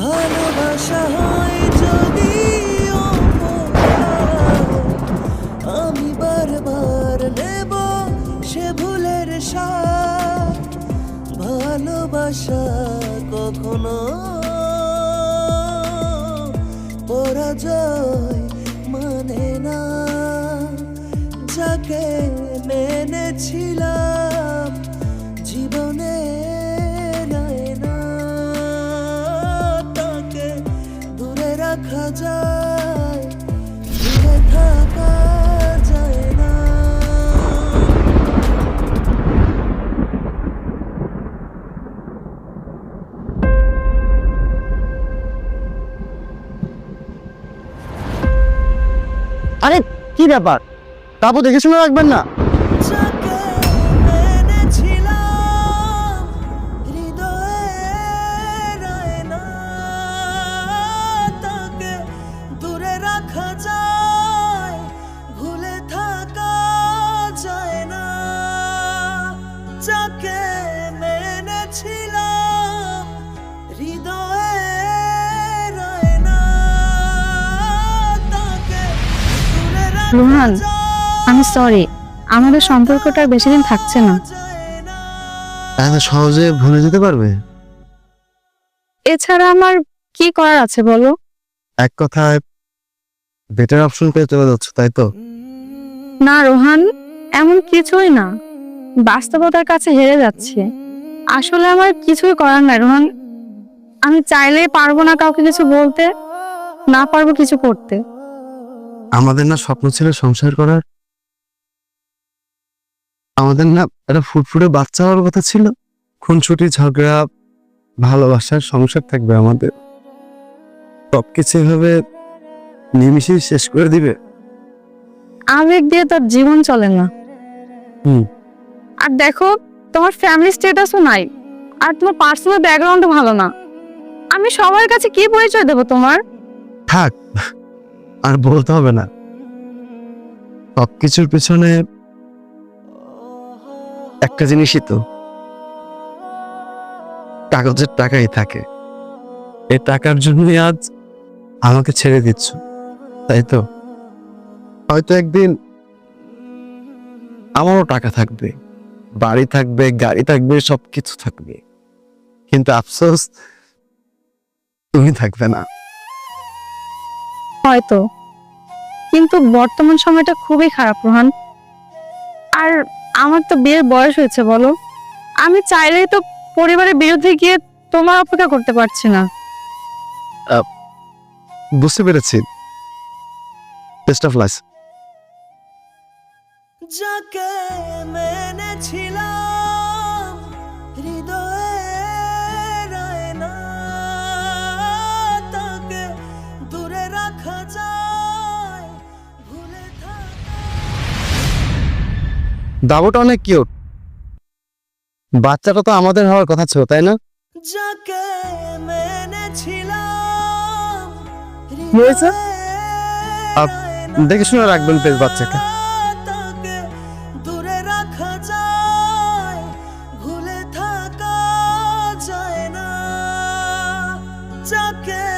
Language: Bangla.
ভালোবাসা হয় যদি আমি বারবার নেব সে ভুলের স্বাদ। ভালোবাসা কখনো পরাজয় মানে না। যাকে মেনেছিলাম দূরে রাখা যায় থাকা যায় না। আরে কি ব্যাপার? তারপর দেখে শুনে রাখবেন না? যাকে মেনেছিলাম হৃদয়ে রয় না। তাকে দূরে রাখা রোহান, আমি সরি আমাদের সম্পর্কটা বেশি দিন থাকছে না। এত সহজে ভুলে যেতে পারবে? এছাড়া আমার কি করার আছে বলো? এক কথায় বেটার অপশন পেয়ে চলে যাচ্ছে তাই তো? না রোহান এমন কিছুই না। বাস্তবতার কাছে হেরে যাচ্ছে। আসলে আমার কিছুই করার নাই রোহান। আমি চাইলেই পারব না কাউকে কিছু বলতে না পারব কিছু করতে। আমাদের না স্বপ্ন ছিল সংসার করার। আমাদের না একটা ফুটফুটে বাচ্চা হওয়ার কথা ছিল। খুনছুটি ঝগড়া ভালোবাসার সংসার থাকবে আমাদের। সবকিছু এভাবে নিমিশেই শেষ করে দিবে। আবেগ দিয়ে তোর জীবন চলে না। হুম। আর দেখো, তোমার ফ্যামিলি স্ট্যাটাসও নাই। আর তোমার পার্সোনাল ব্যাকগ্রাউন্ডও ভালো না। আমি সবার কাছে কি পরিচয় দেবো তোমার? থাক, আর বলতে হবে না। সবকিছুর পেছনে একটা জিনিসই তো, কাগজের টাকাই থাকে। এই টাকার জন্যই আজ আমাকে ছেড়ে দিচ্ছ, তাই তো? হয়তো একদিন আমারও টাকা থাকবে। বাড়ি থাকবে গাড়ি থাকবে সবকিছু থাকবে। কিন্তু আফসোস তুমি থাকবে না। হয়তো। কিন্তু বর্তমান সময়টা খুবই খারাপ রোহান। আর আমার তো বিয়ের বয়স হয়েছে বলো। আমি চাইলেই তো পরিবারের বিরুদ্ধে গিয়ে তোমার অপেক্ষা করতে পারছি না। বুঝতে পেরেছি। বেস্ট অফ লাইস যাকে মেনেছিলাম হৃদয়ে রয় না তাকে দূরে রাখা যায় ভুলে দাবুটা অনেক কিউট বাচ্চাটা তো আমাদের হওয়ার কথা ছিল তাই না? যাকে মেনেছিলাম হয়েছে? দেখে শুনে রাখবেন প্লিজ বাচ্চাকে। ভুলে থাকা যায় না যাকে